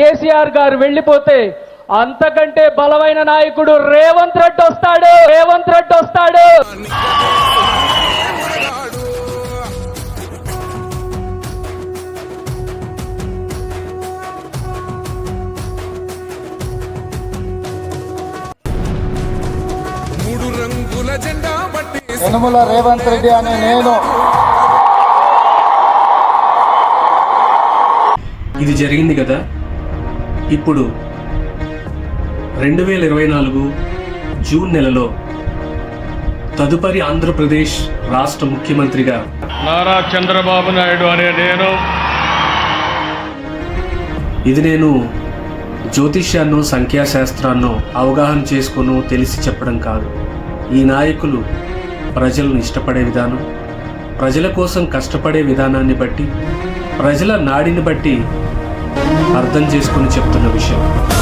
కేసీఆర్ గారు వెళ్ళిపోతే అంతకంటే బలమైన నాయకుడు రేవంత్ రెడ్డి వస్తాడు రేవంత్ రెడ్డి వస్తాడు. మూడు రంగుల జెండా బట్టి యనుమల రేవంత్ రెడ్డి అనే నేను. ఇది జరిగింది కదా? ఇప్పుడు రెండు వేల ఇరవై నాలుగు జూన్ నెలలో తదుపరి ఆంధ్రప్రదేశ్ రాష్ట్ర ముఖ్యమంత్రిగా నారా చంద్రబాబు నాయుడు అనే నేను ఇది నేను జ్యోతిష్యాన్నో సంఖ్యాశాస్త్రాన్నో అవగాహన చేసుకునో తెలిసి చెప్పడం కాదు. ఈ నాయకులు ప్రజలను ఇష్టపడే విధానం ప్రజల కోసం కష్టపడే విధానాన్ని బట్టి ప్రజల నాడిని బట్టి అర్థం చేసుకుని చెప్తున్న విషయం.